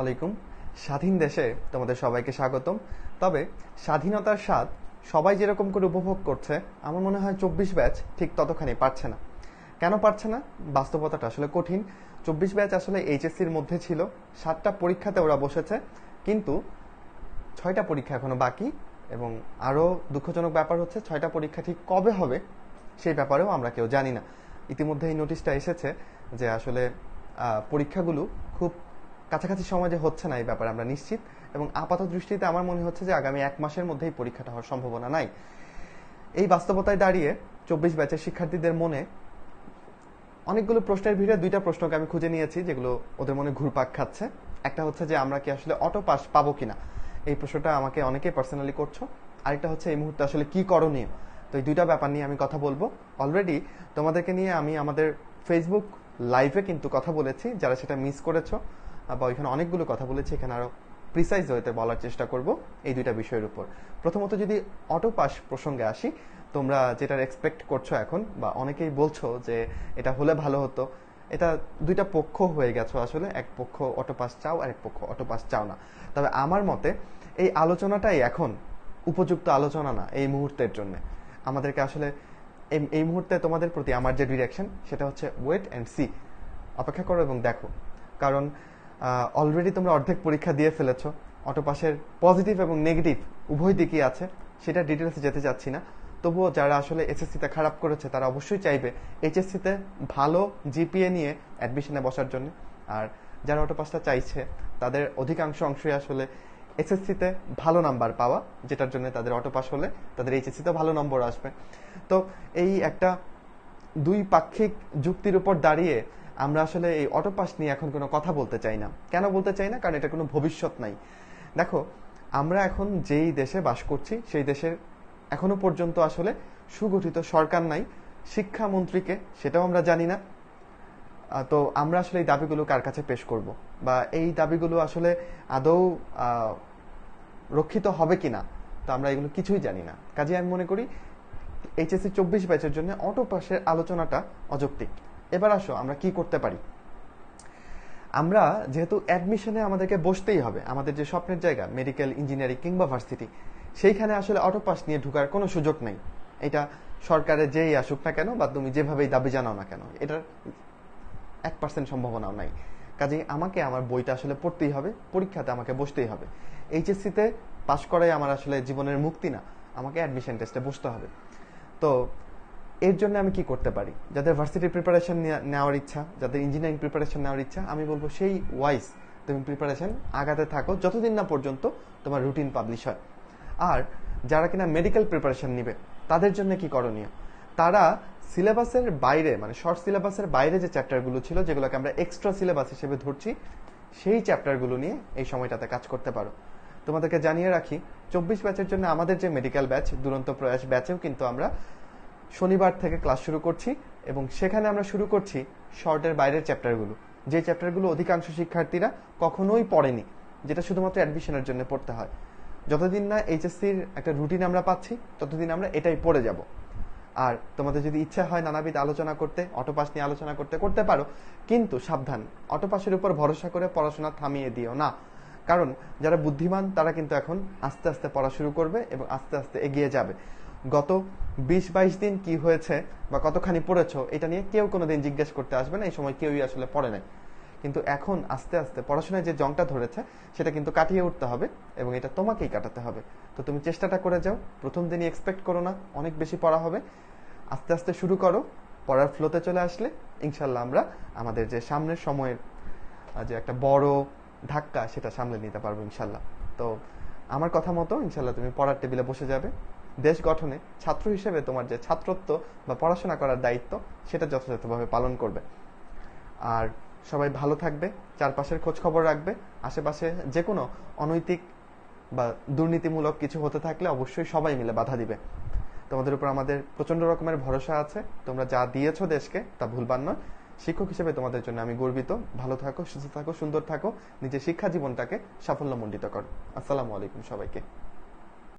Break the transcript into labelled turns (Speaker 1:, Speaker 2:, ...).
Speaker 1: আলাইকুম। স্বাধীন দেশে তোমাদের সবাইকে স্বাগতম। তবে স্বাধীনতার স্বাদ সবাই যেরকম করে উপভোগ করছে, আমার মনে হয় চব্বিশ ব্যাচ ঠিক ততখানি পারছে না। কেন পারছে না? বাস্তবতাটা আসলে কঠিন। চব্বিশ ব্যাচ আসলে এইচএসসির মধ্যে ছিল, সাতটা পরীক্ষাতে ওরা বসেছে, কিন্তু ছয়টা পরীক্ষা এখনও বাকি এবং আরও দুঃখজনক ব্যাপার হচ্ছে ছয়টা পরীক্ষা ঠিক কবে হবে সেই ব্যাপারেও আমরা কেউ জানি না। ইতিমধ্যে এই নোটিশটা এসেছে যে আসলে পরীক্ষাগুলো খুব কাছাকাছি সময় যে হচ্ছে না এই ব্যাপারে আমরা নিশ্চিত। এবং আপাত দৃষ্টিতে আমার মনে হচ্ছে যে আগামী এক মাসের মধ্যেই পরীক্ষাটা হওয়ার সম্ভাবনা নাই। এই বাস্তবতায় দাঁড়িয়ে চব্বিশ ব্যাচের শিক্ষার্থীদের মনে অনেকগুলো প্রশ্নের ভিড়ে দুইটা প্রশ্নকে আমি খুঁজে নিয়েছি, যেগুলো ওদের মনে ঘুরপাক খাচ্ছে। একটা হচ্ছে যে আমরা কি আসলে অটো পাস পাবো কিনা? এই প্রশ্নটা আমাকে অনেকেই পার্সোনালি করছ। আরেকটা হচ্ছে এই মুহূর্তে আসলে কি করণীয়? তো এই দুইটা ব্যাপার নিয়ে আমি কথা বলব। অলরেডি তোমাদেরকে নিয়ে আমি আমাদের ফেসবুক লাইভে কিন্তু কথা বলেছি। যারা সেটা মিস করেছ বা ওইখানে অনেকগুলো কথা বলেছি, এখানে আরও প্রিসাইজ হইতে বলার চেষ্টা করব এই দুইটা বিষয়ের উপর। প্রথমত যদি অটো পাস প্রসঙ্গে আসি, তোমরা যেটার এক্সপেক্ট করছ এখন, বা অনেকেই বলছো যে এটা হলে ভালো হতো, এটা দুইটা পক্ষ হয়ে গেছো আসলে, এক পক্ষ অটো পাস চাও আর এক পক্ষ অটো পাস চাও না। তবে আমার মতে, এই আলোচনাটাই এখন উপযুক্ত আলোচনা না এই মুহূর্তের জন্য। আমাদেরকে আসলে এই মুহূর্তে তোমাদের প্রতি আমার যে ডিরেকশন সেটা হচ্ছে ওয়েট অ্যান্ড সি অপেক্ষা করো এবং দেখো। কারণ অলরেডি তোমরা অর্ধেক পরীক্ষা দিয়ে ফেলেছো। অটোপাসের পজিটিভ এবং নেগেটিভ উভয় দিকই আছে। সেটা ডিটেলসে যেতে যাচ্ছি না। তবুও যারা আসলে এসএসসিতে খারাপ করেছে, তারা অবশ্যই চাইবে এইচএসসিতে ভালো জিপিএ নিয়ে অ্যাডমিশনে বসার জন্য। আর যারা অটোপাসটা চাইছে, তাদের অধিকাংশ অংশই আসলে এসএসসিতে ভালো নাম্বার পাওয়া, যেটার জন্য তাদের অটোপাস হলে তাদের এইচএসসিতে ভালো নম্বর আসবে। তো এই একটা দুই পাক্ষিক যুক্তির উপর দাঁড়িয়ে আমরা আসলে এই অটোপাস নিয়ে এখন কোনো কথা বলতে চাই না। কেন বলতে চাই না? কারণ এটা কোনো ভবিষ্যৎ নাই। দেখো, আমরা এখন যেই দেশে বাস করছি, সেই দেশের এখনও পর্যন্ত আসলে সুগঠিত সরকার নাই, শিক্ষামন্ত্রীকে, সেটাও আমরা জানি না। তো আমরা আসলে এই দাবিগুলো কার কাছে পেশ করব? বা এই দাবিগুলো আসলে আদৌ রক্ষিত হবে কিনা? তো আমরা এগুলো কিছুই জানি না। কাজে আমি মনে করি, এইচএসসি চব্বিশ ব্যাচের জন্য অটো পাসের আলোচনাটা অযৌক্তিক। এবার আসো, আমরা কি করতে পারি? আমরা যেহেতু অ্যাডমিশনে আমাদেরকে বসতেই হবে, আমাদের যে স্বপ্নের জায়গা মেডিকেল ইঞ্জিনিয়ারিং কিংবা ভার্সিটি সেইখানে আসলে অটো পাস নিয়ে ঢুকার কোনো সুযোগ নেই। এটা সরকারের যেই আসুক না কেন বা তুমি যেভাবেই দাবি জানাও না কেন, এটার এক পার্সেন্ট সম্ভাবনাও নাই। কাজেই আমাকে আমার বইটা আসলে পড়তেই হবে, পরীক্ষাতে আমাকে বসতেই হবে। এইচএসসিতে পাশ করাই আমার আসলে জীবনের মুক্তি না, আমাকে অ্যাডমিশন টেস্টে বসতে হবে। তো এর জন্য আমি কি করতে পারি? যাদের ভার্সিটি প্রিপারেশন নেওয়ার ইচ্ছা, যাদের ইঞ্জিনিয়ারিং প্রিপারেশন নেওয়ার ইচ্ছা, আমি বলব সেই ওয়াইজ তুমি প্রিপারেশন আগাতে থাকো যতদিন না পর্যন্ত তোমার রুটিন পাবলিশ হয়। আর যারা কিনা মেডিকেল প্রিপারেশন নিবে, তাদের জন্য কি করণীয়? তারা সিলেবাসের বাইরে মানে শর্ট সিলেবাসের বাইরে যে চ্যাপ্টারগুলো ছিল, যেগুলোকে আমরা এক্সট্রা সিলেবাস হিসেবে ধরছি, সেই চ্যাপ্টারগুলো নিয়ে এই সময়টাতে কাজ করতে পারো। তোমাদেরকে জানিয়ে রাখি, চব্বিশ ব্যাচের জন্য আমাদের যে মেডিকেল ব্যাচ দুরন্ত প্রয়াস ব্যাচেও কিন্তু আমরা শনিবার থেকে ক্লাস শুরু করছি এবং সেখানে আমরা শুরু করছি শর্টের বাইরের চ্যাপ্টারগুলো। যে চ্যাপ্টারগুলো অধিকাংশ শিক্ষার্থীরা কখনোই পড়েনি, যেটা শুধুমাত্র অ্যাডমিশনের জন্য পড়তে হয়। যতদিন না এইচএসসির একটা রুটিন আমরা পাচ্ছি, ততদিন আমরা এটাই পড়ে যাব। আর তোমাদের যদি ইচ্ছা হয় নানাবিধ আলোচনা করতে, অটোপাস নিয়ে আলোচনা করতে করতে পারো, কিন্তু সাবধান, অটোপাসের উপর ভরসা করে পড়াশোনা থামিয়ে দিও না। কারণ যারা বুদ্ধিমান, তারা কিন্তু এখন আস্তে আস্তে পড়া শুরু করবে এবং আস্তে আস্তে এগিয়ে যাবে। গত বিশ বাইশ দিন কি হয়েছে বা কতখানি পড়েছো, এটা নিয়ে কেউ কোনোদিন জিজ্ঞেস করতে আসবে না, এই সময় কেউই আসলে পড়ে নাই। কিন্তু এখন আস্তে আস্তে পড়াশোনায় যে জংটা ধরেছে, সেটা কিন্তু কাটিয়ে উঠতে হবে এবং এটা তোমাকেই কাটাতে হবে। তো তুমি চেষ্টাটা করে যাও, প্রথম দিনই এক্সপেক্ট করো না, অনেক বেশি পড়া হবে। আস্তে আস্তে শুরু করো, পড়ার ফ্লোতে চলে আসলে ইনশাল্লাহ আমরা আমাদের যে সামনের সময়ের যে একটা বড় ধাক্কা, সেটা সামলে নিতে পারব ইনশাল্লাহ তো আমার কথা মতো ইনশাল্লাহ তুমি পড়ার টেবিলে বসে যাবে। দেশ গঠনে ছাত্র হিসেবে তোমার যে ছাত্রত্ব বা পড়াশোনা করার দায়িত্ব, সেটা যথাযথভাবে পালন করবে। আর সবাই ভালো থাকবে, চারপাশের খোঁজ খবর রাখবে, আশেপাশে যে কোনো অনৈতিক বা দুর্নীতিমূলক কিছু হতে থাকলে অবশ্যই সবাই মিলে বাধা দিবে। তোমাদের উপর আমাদের প্রচণ্ড রকমের ভরসা আছে। তোমরা যা দিয়েছ দেশকে, তা ভুলবার নয়। শিক্ষক হিসেবে তোমাদের জন্য আমি গর্বিত। ভালো থাকো, সুস্থ থাকো, সুন্দর থাকো। নিজের শিক্ষা জীবনটাকে সাফল্যমণ্ডিত করো। আসসালামু আলাইকুম সবাইকে।